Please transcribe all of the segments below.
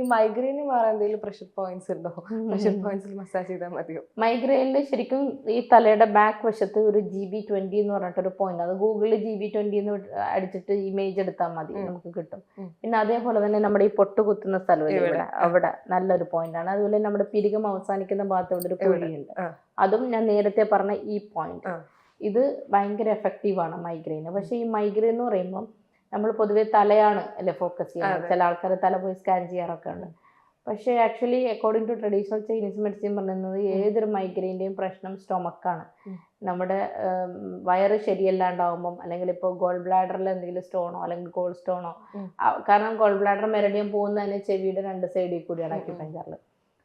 ഈ മൈഗ്രെയിന് മാറാൻ എന്തെങ്കിലും പ്രഷർ പോയിന്റ്സ് ഉണ്ടോ? പ്രഷർ പോയിന്റ്സിൽ മസാജ് ചെയ്താൽ മതിയോ? മൈഗ്രെയിനിൽ ശരിക്കും ഈ തലയുടെ ബാക്ക് വശത്ത് ഒരു ജി ബി ട്വന്റി എന്ന് പറഞ്ഞിട്ടൊരു പോയിന്റ് അത് ഗൂഗിളിൽ ജി ബി ട്വന്റി എന്ന് അടിച്ചിട്ട് ഇമേജ് എടുത്താൽ മതി നമുക്ക് കിട്ടും. പിന്നെ അതേപോലെ തന്നെ നമ്മുടെ ഈ പൊട്ട് കുത്തുന്ന സ്ഥലം ഇവിടെ. അവിടെ നല്ലൊരു പോയിന്റ് ആണ്. അതുപോലെ നമ്മുടെ പിരികം അവസാനിക്കുന്ന ഭാഗത്ത് ഇവിടെ ഒരു. കുഴിയുണ്ട് അതും ഞാൻ നേരത്തെ പറഞ്ഞ ഈ പോയിന്റ് ഇത് ഭയങ്കര എഫക്റ്റീവ് ആണ് മൈഗ്രെയിന് പക്ഷേ ഈ മൈഗ്രെയിൻ എന്ന് പറയുമ്പോൾ നമ്മൾ പൊതുവെ തലയാണ് അല്ലെ ഫോക്കസ് ചെയ്യുന്നത്. ചില ആൾക്കാർ തല പോയി സ്കാൻ ചെയ്യാറൊക്കെ ഉണ്ട്. പക്ഷേ actually according to traditional Chinese medicine പറയുന്നത് ഏതൊരു മൈഗ്രെയിന്റെയും പ്രശ്നം സ്റ്റൊമക്കാണ്. നമ്മുടെ വയറ് ശരിയല്ലാണ്ടാവുമ്പം അല്ലെങ്കിൽ ഇപ്പോൾ ഗോൾ ബ്ലാഡറിൽ എന്തെങ്കിലും സ്റ്റോണോ അല്ലെങ്കിൽ ഗോൾ സ്റ്റോണോ കാരണം ഗോൾ ബ്ലാഡർ മെരടിയം പോകുന്നതിന് ചെവിയുടെ രണ്ട് സൈഡിൽ കൂടിയാണ് പഞ്ചാറിൽ അക്യുപഞ്ചറിൽ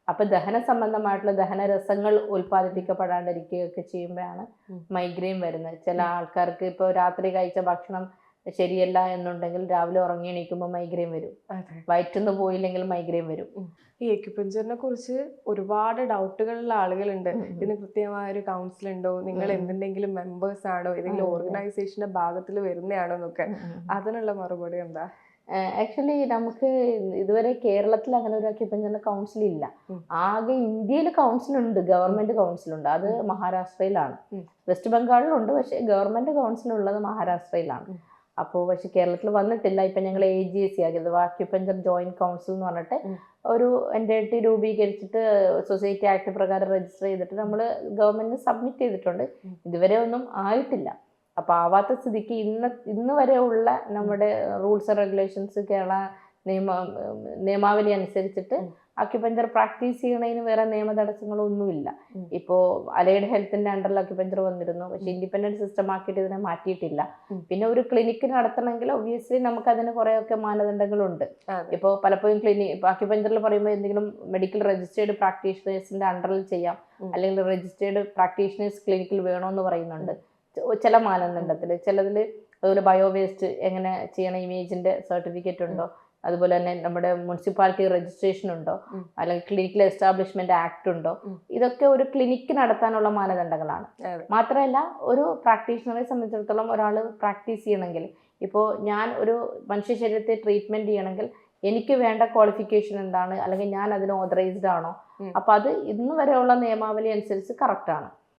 അപ്പൊ ദഹന സംബന്ധമായിട്ടുള്ള ദഹനരസങ്ങൾ ഉൽപ്പാദിപ്പിക്കപ്പെടാണ്ടിരിക്കുകയൊക്കെ ചെയ്യുമ്പോഴാണ്. മൈഗ്രെയിൻ വരുന്നത്. ചില ആൾക്കാർക്ക് ഇപ്പോൾ രാത്രി കഴിച്ച ഭക്ഷണം ശരിയല്ല എന്നുണ്ടെങ്കിൽ രാവിലെ ഉറങ്ങി എണീക്കുമ്പോൾ മൈഗ്രെയിൻ വരും. അതെ. പോയില്ലെങ്കിൽ മൈഗ്രെയിൻ വരും. ഈ എക്യുപഞ്ചറിനെ കുറിച്ച് ഒരുപാട് ഡൗട്ടുകളുള്ള ആളുകളുണ്ട്. ഇതിന് കൃത്യമായ ഒരു കൗൺസിൽ ഉണ്ടോ? നിങ്ങൾ എന്തെങ്കിലും മെമ്പേഴ്സ് ആണോ? ഏതെങ്കിലും ഓർഗനൈസേഷന്റെ ഭാഗത്തിൽ വരുന്നതാണോ എന്നൊക്കെ അതിനുള്ള മറുപടി എന്താ? ആക്ച്വലി നമുക്ക് ഇതുവരെ കേരളത്തിൽ അങ്ങനെ ഒരു അക്യുപഞ്ചറിന്റെ കൗൺസിൽ ഇല്ല. ആകെ ഇന്ത്യയിൽ കൗൺസിൽ ഉണ്ട് ഗവൺമെന്റ് കൗൺസിൽ ഉണ്ട്. അത് മഹാരാഷ്ട്രയിലാണ്. വെസ്റ്റ് ബംഗാളിലുണ്ട് പക്ഷേ ഗവൺമെന്റ് കൗൺസിൽ ഉള്ളത് മഹാരാഷ്ട്രയിലാണ്. അപ്പോൾ പക്ഷെ കേരളത്തിൽ വന്നിട്ടില്ല. ഇപ്പം ഞങ്ങൾ എ ജി എസ് സി ആക്കിയത്. വാക്യുപഞ്ചർ ജോയിന്റ് കൗൺസിൽ എന്ന് പറഞ്ഞിട്ട്. ഒരു എന്റൈറ്റി രൂപീകരിച്ചിട്ട് സൊസൈറ്റി ആക്ട് പ്രകാരം രജിസ്റ്റർ ചെയ്തിട്ട് നമ്മൾ ഗവൺമെന്റിന് സബ്മിറ്റ് ചെയ്തിട്ടുണ്ട്. ഇതുവരെ ഒന്നും ആയിട്ടില്ല. അപ്പോൾ ആവാത്ത സ്ഥിതിക്ക് ഇന്ന് ഇന്ന് വരെ ഉള്ള നമ്മുടെ റൂൾസ് ആൻഡ് റെഗുലേഷൻസ് കേരള നിയമ നിയമാവലി അനുസരിച്ചിട്ട്. അക്യുപഞ്ചർ പ്രാക്ടീസ് ചെയ്യണതിന് വേറെ നിയമ തടസ്സങ്ങളൊന്നുമില്ല. ഇപ്പോൾ അലൈഡ് ഹെൽത്തിന്റെ അണ്ടറിൽ അക്യുപഞ്ചർ വന്നിരുന്നു. പക്ഷെ ഇൻഡിപെൻഡന്റ് സിസ്റ്റം ആക്കിയിട്ട് ഇതിനെ മാറ്റിയിട്ടില്ല. പിന്നെ ഒരു ക്ലിനിക്ക് നടത്തണമെങ്കിൽ ഒബ്വിയസ്ലി നമുക്ക് അതിന് കുറേയൊക്കെ മാനദണ്ഡങ്ങളുണ്ട്. ഇപ്പോൾ പലപ്പോഴും ക്ലിനിക് അക്യുപഞ്ചറിൽ പറയുമ്പോൾ എന്തെങ്കിലും മെഡിക്കൽ രജിസ്റ്റേർഡ് പ്രാക്ടീഷണേഴ്സിന്റെ അണ്ടറിൽ ചെയ്യാം. അല്ലെങ്കിൽ രജിസ്റ്റേർഡ് പ്രാക്ടീഷണേഴ്സ് ക്ലിനിക്കിൽ വേണമെന്ന് പറയുന്നുണ്ട്. ചില മാനദണ്ഡത്തിൽ ചിലതിൽ അതുപോലെ ബയോ വേസ്റ്റ് എങ്ങനെ ചെയ്യണം ഇമേജിന്റെ സർട്ടിഫിക്കറ്റ് ഉണ്ടോ? അതുപോലെ തന്നെ നമ്മുടെ മുനിസിപ്പാലിറ്റി രജിസ്ട്രേഷൻ ഉണ്ടോ. അല്ലെങ്കിൽ ക്ലിനിക്കൽ എസ്റ്റാബ്ലിഷ്മെന്റ് ആക്ട് ഉണ്ടോ? ഇതൊക്കെ ഒരു ക്ലിനിക്ക് നടത്താനുള്ള മാനദണ്ഡങ്ങളാണ്. മാത്രമല്ല ഒരു പ്രാക്ടീഷണറെ സംബന്ധിച്ചിടത്തോളം ഒരാൾ പ്രാക്ടീസ് ചെയ്യണമെങ്കിൽ ഇപ്പോൾ ഞാൻ ഒരു മനുഷ്യ ശരീരത്തെ ട്രീറ്റ്മെന്റ് ചെയ്യണമെങ്കിൽ എനിക്ക് വേണ്ട ക്വാളിഫിക്കേഷൻ എന്താണ്? അല്ലെങ്കിൽ ഞാൻ അതിന് ഓതറൈസ്ഡ് ആണോ. അപ്പൊ അത് ഇന്ന് വരെയുള്ള നിയമാവലി അനുസരിച്ച് കറക്റ്റ് ആണ്.